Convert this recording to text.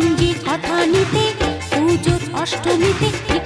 স্বামীজির কথা নিতে পুজোর অষ্টমীতে